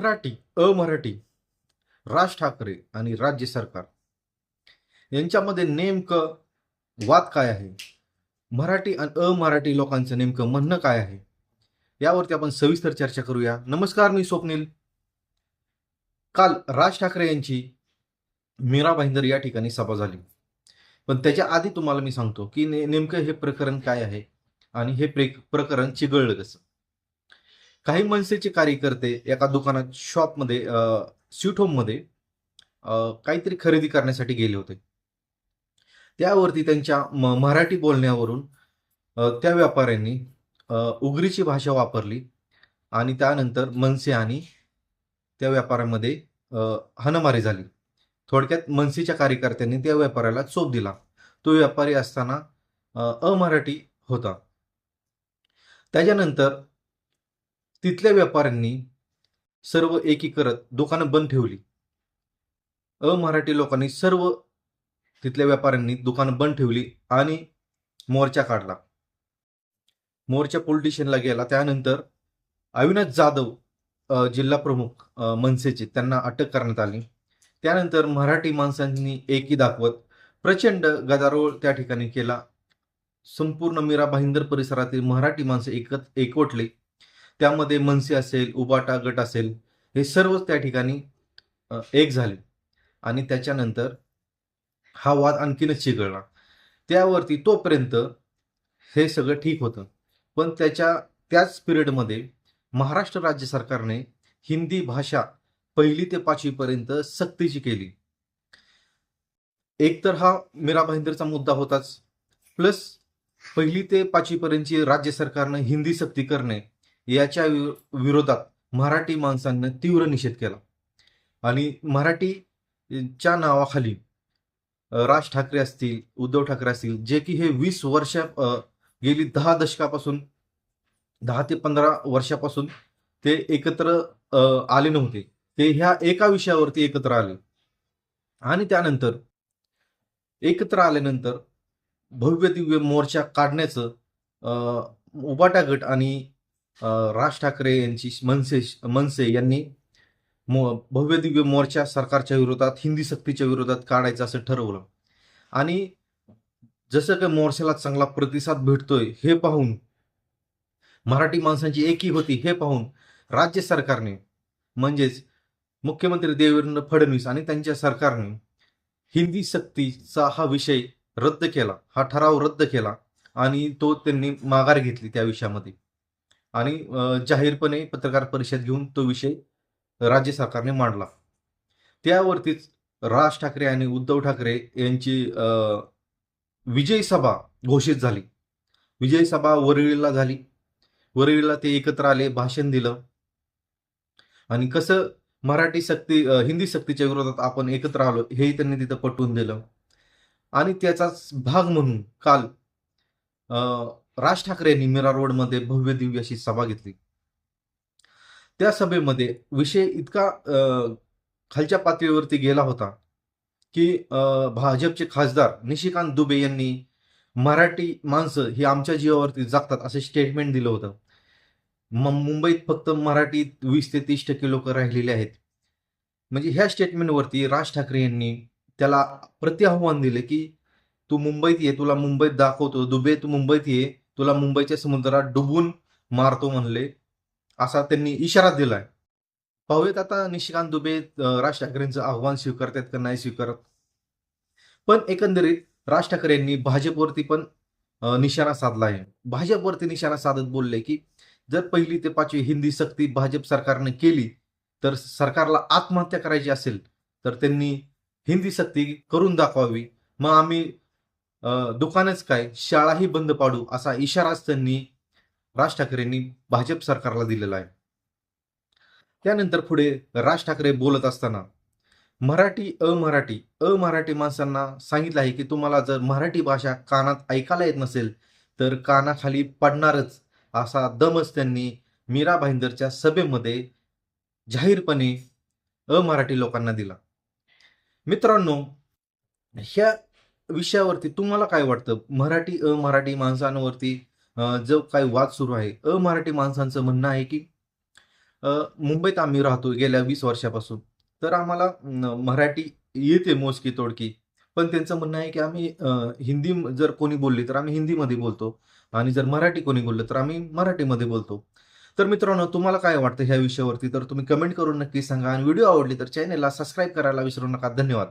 मराठी अमराठी राज ठाकरे आणि राज्य सरकार. यांच्यामध्ये नेमकं वाद काय आहे? मराठी आणि अमराठी लोकांचं नेमकं म्हणणं काय आहे? यावरती आपण सविस्तर चर्चा करूया. नमस्कार मी स्वप्नील. काल राज ठाकरे यांची मीरा भाईंदर या ठिकाणी सभा झाली. पण त्याच्या आधी तुम्हाला मी सांगतो की ने नेमकं हे प्रकरण काय आहे? आणि हे प्रे प्रकरण चिघळलं कसं? काही मनसेचे कार्यकर्ते एका दुकानात शॉपमध्ये स्वीट होममध्ये काहीतरी खरेदी करण्यासाठी गेले होते. त्यावरती त्यांच्या म- मराठी बोलण्यावरून त्या व्यापाऱ्यांनी उगरीची उग्रीची भाषा वापरली आणि त्यानंतर मनसे आणि त्या व्यापाऱ्यामध्ये हनमारी झाली. थोडक्यात मनसेच्या कार्यकर्त्यांनी त्या व्यापाऱ्याला चोप दिला. तो व्यापारी असताना अमराठी होता. त्याच्यानंतर तिथल्या व्यापाऱ्यांनी सर्व एकी करत दुकानं बंद ठेवली. अमराठी लोकांनी सर्व तिथल्या व्यापाऱ्यांनी दुकानं बंद ठेवली आणि मोर्चा काढला. मोर्चा पोलिटिशियनला गेला. त्यानंतर अविनाश जाधव जिल्हा प्रमुख मनसेचे त्यांना अटक करण्यात आली. त्यानंतर मराठी माणसांनी एकी दाखवत प्रचंड गदारोळ त्या ठिकाणी केला. संपूर्ण मीरा भाईंदर परिसरातील मराठी माणसं एकत एकवटले. त्यामध्ये मनसे असेल उबाटा गट असेल हे सर्वच त्या ठिकाणी एक झाले. आणि त्याच्यानंतर हा वाद आणखीनच चिघळला. त्यावरती तोपर्यंत हे सगळं ठीक होतं. पण त्याच्या त्याच पिरियडमध्ये महाराष्ट्र राज्य सरकारने हिंदी भाषा पहिली ते पाचवीपर्यंत सक्तीची केली. एकतर हा मीरा भाईंदरचा मुद्दा होताच. प्लस पहिली ते पाचवीपर्यंतची राज्य सरकारनं हिंदी सक्ती करणे याच्या वि- विरोधात मराठी माणसांनी तीव्र निषेध केला. आणि मराठीच्या नावाखाली राज ठाकरे असतील उद्धव ठाकरे असतील जे की हे वीस वर्ष गेली दहा दशकापासून दहा ते पंधरा वर्षापासून ते एकत्र आले नव्हते. ते ह्या एका विषयावरती एकत्र आले. आणि त्यानंतर एकत्र आल्यानंतर भव्य दिव्य मोर्चा काढण्याचं उबाटा गट आणि राज ठाकरे यांची मनसे मनसे यांनी मो भव्य दिव्य मोर्चा सरकारच्या विरोधात हिंदी सक्तीच्या विरोधात काढायचं असं ठरवलं. आणि जसं काही मोर्चाला चांगला प्रतिसाद भेटतोय हे पाहून मराठी माणसांची एकी होती हे पाहून राज्य सरकारने म्हणजेच मुख्यमंत्री देवेंद्र फडणवीस आणि त्यांच्या सरकारने हिंदी सक्तीचा हा विषय रद्द केला हा ठराव रद्द केला आणि तो त्यांनी माघार घेतली त्या विषयामध्ये. आणि जाहीरपणे पत्रकार परिषद घेऊन तो विषय राज्य सरकारने मांडला. त्यावरतीच राज ठाकरे आणि उद्धव ठाकरे यांची अ, विजयी सभा घोषित झाली. विजयी सभा वरळीला झाली. वरळीला ते एकत्र आले भाषण दिलं. आणि कसं मराठी सक्ती हिंदी सक्तीच्या विरोधात आपण एकत्र आलो हेही त्यांनी तिथं पटवून दिलं. आणि त्याचाच भाग म्हणून काल राज ठाकरे यांनी मीरा रोडमध्ये भव्य दिव्य अशी सभा घेतली. त्या सभेमध्ये विषय इतका खालच्या पातळीवरती गेला होता की भाजपचे खासदार निशिकांत दुबे यांनी मराठी माणसं ही आमच्या जीवावरती जगतात असे स्टेटमेंट दिलं होतं. मुंबईत फक्त मराठीत वीस ते तीस टक्के लोक राहिलेले आहेत. म्हणजे ह्या स्टेटमेंटवरती राज ठाकरे यांनी त्याला प्रत्याह्वान दिले की तू मुंबईत ये तुला मुंबईत दाखवतो. दुबे तू मुंबईत ये तुला मुंबईच्या समुद्रात डुबून मारतो म्हणले असा त्यांनी इशारा दिलाय. पाहूयात आता निशिकांत दुबे राज ठाकरेंचं आव्हान स्वीकारतात का नाही स्वीकारत? पण एकंदरीत राज ठाकरे यांनी भाजपवरती पण निशाणा साधला आहे. भाजपवरती निशाणा साधत बोलले की जर पहिली ते पाचवी हिंदी सक्ती भाजप सरकारने केली तर सरकारला आत्महत्या करायची असेल तर त्यांनी हिंदी सक्ती करून दाखवावी. मग आम्ही दुकानच काय? शाळाही बंद पाडू असा इशाराच त्यांनी राज ठाकरेंनी भाजप सरकारला दिलेला आहे. त्यानंतर पुढे राज ठाकरे बोलत असताना मराठी अमराठी अमराठी माणसांना सांगितलं आहे की तुम्हाला जर मराठी भाषा कानात ऐकायला येत नसेल तर कानाखाली पडणारच असा दमच त्यांनी मीरा भाईंदरच्या सभेमध्ये जाहीरपणे अमराठी लोकांना दिला. मित्रांनो ह्या विषयावरती तुम्हाला काय वाटतं? मराठी अमराठी माणसांवरती जो काही वाद सुरू आहे अमराठी माणसांचं म्हणणं आहे की मुंबईत आम्ही राहतो गेल्या वीस वर्षापासून. तर आम्हाला मराठी येते मोजकी तोडकी. पण त्यांचं म्हणणं आहे की आम्ही हिंदी जर कोणी बोलली तर आम्ही हिंदीमध्ये बोलतो. आणि जर मराठी कोणी बोललं तर आम्ही मराठीमध्ये बोलतो. तर मित्रांनो तुम्हाला काय वाटतं ह्या विषयावरती? तर तुम्ही कमेंट करून नक्की सांगा. आणि व्हिडिओ आवडली तर चॅनेलला सबस्क्राईब करायला विसरू नका. धन्यवाद.